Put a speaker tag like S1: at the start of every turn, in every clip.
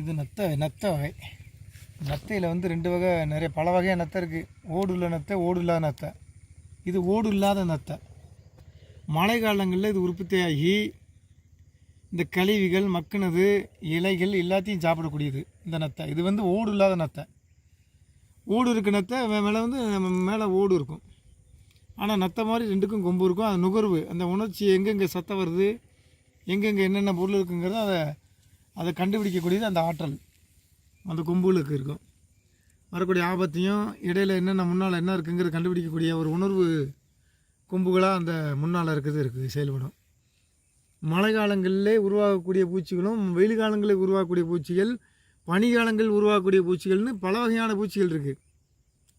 S1: இது நத்தை நத்தை வகை. நத்தையில் வந்து ரெண்டு வகை நிறைய பல வகையாக நத்தை இருக்குது ஓடு உள்ள நத்தை ஓடு இல்லாத நத்தை. இது ஓடு இல்லாத நத்தை. மழை காலங்களில் இது உற்பத்தியாகி இந்த கழிவுகள் மக்குனது இலைகள் எல்லாத்தையும் சாப்பிடக்கூடியது இந்த நத்தை. இது வந்து ஓடு இல்லாத நத்தை. ஓடு இருக்க நத்தை மேலே வந்து மேலே ஓடு இருக்கும். ஆனால் நத்தை மாதிரி ரெண்டுக்கும் கொம்பு இருக்கும். அது நுகர்வு. அந்த உணர்ச்சி எங்கெங்கே சத்தம் வருது எங்கெங்கே என்னென்ன பொருள் இருக்குங்கிறத அதை அதை கண்டுபிடிக்கக்கூடியது அந்த ஆற்றல் அந்த கொம்புகளுக்கு இருக்கும். வரக்கூடிய ஆபத்தையும் இடையில என்னென்ன முன்னால் என்ன இருக்குங்கிறத கண்டுபிடிக்கக்கூடிய ஒரு உணர்வு கொம்புகளாக அந்த முன்னால் இருக்கிறது இருக்குது செயல்படும். மழை காலங்களிலே உருவாகக்கூடிய பூச்சிகளும் வெயில் காலங்களில் உருவாகக்கூடிய பூச்சிகள் பனிகாலங்களில் உருவாகக்கூடிய பூச்சிகள்னு பல வகையான பூச்சிகள் இருக்குது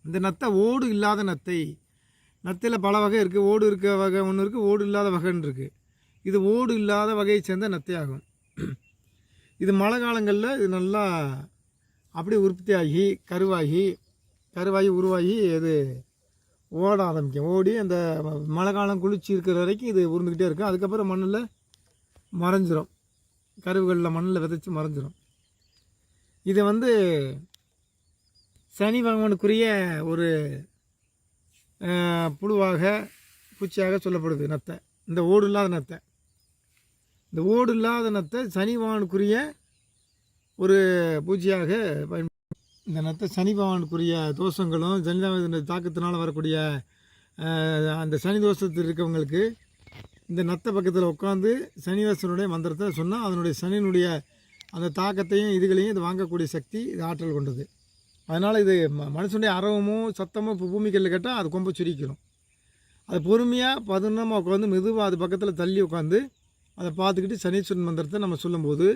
S1: இந்த நத்தை ஓடு இல்லாத நத்தை நத்தையில் பல வகை இருக்குது ஓடு இருக்க வகை ஒன்று இருக்குது ஓடு இல்லாத வகைன்னு இருக்குது இது ஓடு இல்லாத வகையை சேர்ந்த நத்தை ஆகும் இது மழை காலங்களில் இது நல்லா அப்படியே உற்பத்தி ஆகி கருவாகி கருவாகி உருவாகி இது ஓட ஆரம்பிக்கும். ஓடி அந்த மழை காலம் குளிர்ச்சி இருக்கிற வரைக்கும் இது உருந்துக்கிட்டே இருக்கும். அதுக்கப்புறம் மண்ணில் மறைஞ்சிரும். கருவுகளில் மண்ணில் விதைச்சி மறைஞ்சிரும். இது வந்து சனி பகவானுக்குரிய ஒரு புழுவாக பூச்சியாக சொல்லப்படுது நத்தை. இந்த ஓடு இல்லாத நத்தை. இந்த ஓடு இல்லாத நத்தை சனிபவானுக்குரிய ஒரு பூஜையாக பயன் இந்த நத்தை சனிபவானுக்குரிய தோஷங்களும் சனிதான தாக்கத்தினால் வரக்கூடிய அந்த சனி தோஷத்தில் இருக்கவங்களுக்கு இந்த நத்தை பக்கத்தில் உட்காந்து சனிவாசனுடைய மந்திரத்தை சொன்னால் அதனுடைய சனியினுடைய அந்த தாக்கத்தையும் இதுகளையும் இது வாங்கக்கூடிய சக்தி இது ஆற்றல் கொண்டது. அதனால் இது ம- மனுஷனுடைய அரவமும் சத்தமும் இப்போ பூமிக்கல்ல கேட்டால் அது கொம்ப சுரிக்கிறோம் அது பொறுமையாக பதுனமாக உட்காந்து மெதுவாக அது பக்கத்தில் தள்ளி உட்காந்து அதை பார்த்துக்கிட்டு சனீஸ்வரன் மந்திரத்தை நம்ம சொல்லும்போது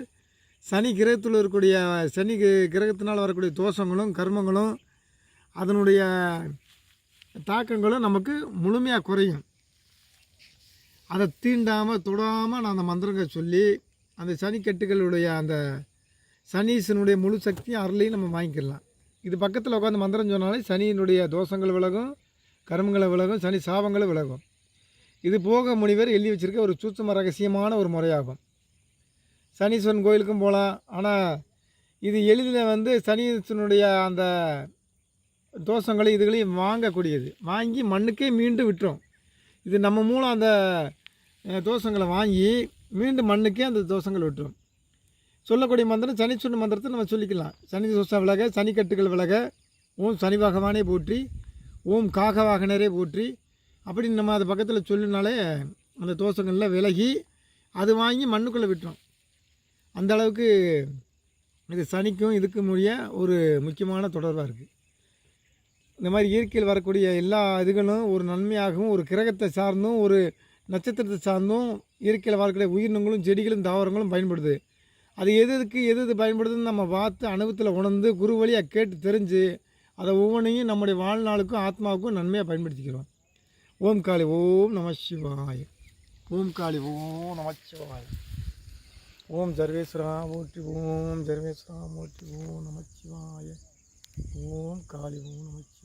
S1: சனி கிரகத்தில் இருக்கக்கூடிய சனி கிரகத்தினால் வரக்கூடிய தோஷங்களும் கர்மங்களும் அதனுடைய தாக்கங்களும் நமக்கு முழுமையாக குறையும். அதை தீண்டாமல் தொடாமல் நான் அந்த மந்திரங்கள் சொல்லி அந்த சனிக்கட்டுகளுடைய அந்த சனீசனுடைய முழு சக்தியும் அருளையும் நம்ம வாங்கிக்கலாம். இது பக்கத்தில் உட்காந்து மந்திரம் சொன்னாலே சனியினுடைய தோஷங்கள் விலகும் கர்மங்களை விலகும் சனி சாபங்களை விலகும். இது போக முனிவர் எழுதி வச்சிருக்க ஒரு சூட்சம ரகசியமான ஒரு முறையாகும். சனீஸ்வரன் கோயிலுக்கும் போகலாம் ஆனால் இது எளிதில் வந்து சனீஸ்வரனுடைய அந்த தோஷங்களை இதுகளையும் வாங்கக்கூடியது. வாங்கி மண்ணுக்கே மீண்டும் விட்டுரும். இது நம்ம மூலம் அந்த தோஷங்களை வாங்கி மீண்டும் மண்ணுக்கே அந்த தோஷங்கள் விட்டுரும். சொல்லக்கூடிய மந்திரம் சனீஸ்வரன் மந்திரத்தை நம்ம சொல்லிக்கலாம். சனி தோஷம் விலக சனிக்கட்டுகள் விலக ஓம் சனி பகவானே போற்றி ஓம் காக வாகனரே போற்றி அப்படின்னு நம்ம அது பக்கத்தில் சொல்லினாலே அந்த தோசங்கள்லாம் விலகி அது வாங்கி மண்ணுக்குள்ளே விட்டுரும். அந்த அளவுக்கு இது சனிக்கும் இதுக்கும் உரிய ஒரு முக்கியமான தொடர்பாக இருக்குது இந்த மாதிரி இயற்கையில் வரக்கூடிய எல்லா இதுகளும் ஒரு நன்மையாகவும் ஒரு கிரகத்தை சார்ந்தும் ஒரு நட்சத்திரத்தை சார்ந்தும் இயற்கையில் வரக்கூடிய உயிரினங்களும் செடிகளும் தாவரங்களும் பயன்படுது. அது எது எதுக்கு எது எது பயன்படுதுன்னு நம்ம பார்த்து அனுபவத்தில் உணர்ந்து குரு வழியாக கேட்டு தெரிஞ்சு அதை ஒவ்வொன்றையும் நம்முடைய வாழ்நாளுக்கும் ஆத்மாவுக்கும் நன்மையாக பயன்படுத்திக்கிறோம். ஓம் காளி ஓம் நம சிவாய. ஓம் காளி ஓம் நம சிவாய. ஓம் சர்வேஸ்வரா மூர்த்தி ஓம் சர்வேஸ்வரா மூர்த்தி ஓம் நம சிவாய. ஓம் காளி ஓம் நம சிவாய.